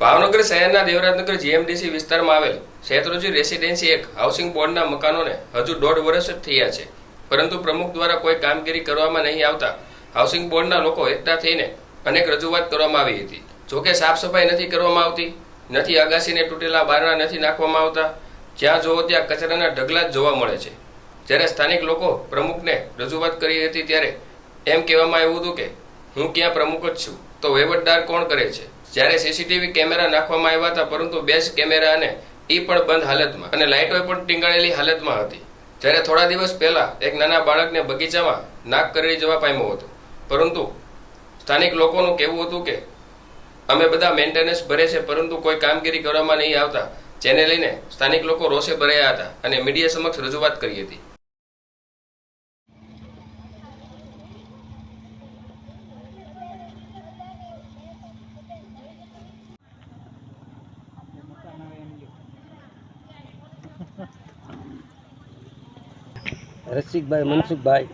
ભાવનગર શહેરના દેવરાજનગર જીએમડીસી વિસ્તારમાં આવેલ શેત્રુજી રેસિડેન્સી એક હાઉસિંગ બોર્ડના મકાનોને હજુ દોઢ વર્ષ જ થયા છે. પરંતુ પ્રમુખ દ્વારા કોઈ કામગીરી કરવામાં નહીં આવતા હાઉસિંગ બોર્ડના લોકો એકઠા થઈને અનેક રજૂઆત કરવામાં આવી હતી. જોકે સાફ સફાઈ નથી કરવામાં આવતી, નથી અગાસીને તૂટેલા બારણા નથી નાખવામાં આવતા, જ્યાં જોવો ત્યાં કચરાના ઢગલા જ જોવા મળે છે. જ્યારે સ્થાનિક લોકો પ્રમુખને રજૂઆત કરી હતી ત્યારે એમ કહેવામાં આવ્યું હતું કે, હું ક્યાં પ્રમુખ જ છું? તો વહીવટદાર કોણ કરે છે? જ્યારે સીસીટીવી કેમેરા નાખવામાં આવ્યા હતા, પરંતુ બેસ્ટ કેમેરા અને એ પણ બંધ હાલતમાં. અને લાઇટો પણ ટીંગાળેલી હાલતમાં હતી. જ્યારે થોડા દિવસ પહેલા એક નાના બાળકને બગીચામાં નાક કરી જવા પામ્યો હતો. પરંતુ સ્થાનિક લોકોનું કહેવું હતું કે, અમે બધા મેન્ટેનન્સ ભરે છે, પરંતુ કોઈ કામગીરી કરવામાં નહીં આવતા. જેને લઈને સ્થાનિક લોકો રોષે ભરાયા હતા અને મીડિયા સમક્ષ રજૂઆત કરી હતી. રસિકભાઈ મનસુખભાઈ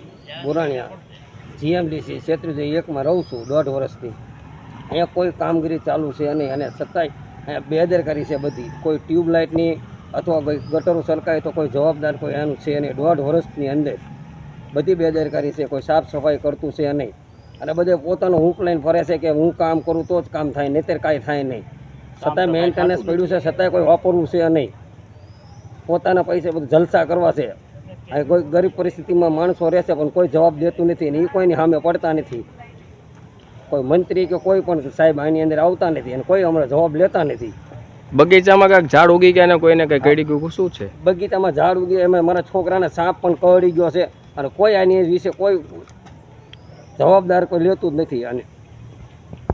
બોરાણિયા જીએમડીસી છેત્રીજી એકમાં રહું છું દોઢ વર્ષથી. અહીંયા કોઈ કામગીરી ચાલુ છે નહીં અને છતાંય અહીંયા બેદરકારી છે બધી. કોઈ ટ્યુબલાઇટની અથવા કોઈ ગટરો સરકાય તો કોઈ જવાબદાર કોઈ એનું છે નહીં. દોઢ વર્ષની અંદર બધી બેદરકારી છે કોઈ સાફ સફાઈ કરતું છે નહીં. અને બધે પોતાનું હુંક લઈને ફરે છે કે હું કામ કરું તો જ કામ થાય નહીતર કાંઈ થાય નહીં. છતાંય મેન્ટેનન્સ પડ્યું છે છતાંય કોઈ વાપરવું છે નહીં. પોતાના પૈસે બધું જલસા કરવા છે. આ કોઈ ગરીબ પરિસ્થિતિમાં માણસો રહેશે પણ કોઈ જવાબ દેતું નથી ને એ કોઈની સામે પડતા નથી. કોઈ મંત્રી કે કોઈ પણ સાહેબ આની અંદર આવતા નથી અને કોઈ હમણાં જવાબ લેતા નથી. બગીચામાં કાંઈક ઝાડ ઉગી ગયા ને કોઈને કંઈ કડી ગયું શું છે? બગીચામાં ઝાડ ઉગી એમાં મારા છોકરાને સાપ પણ કરડી ગયો છે અને કોઈ આની વિશે કોઈ જવાબદાર કોઈ લેતું જ નથી અને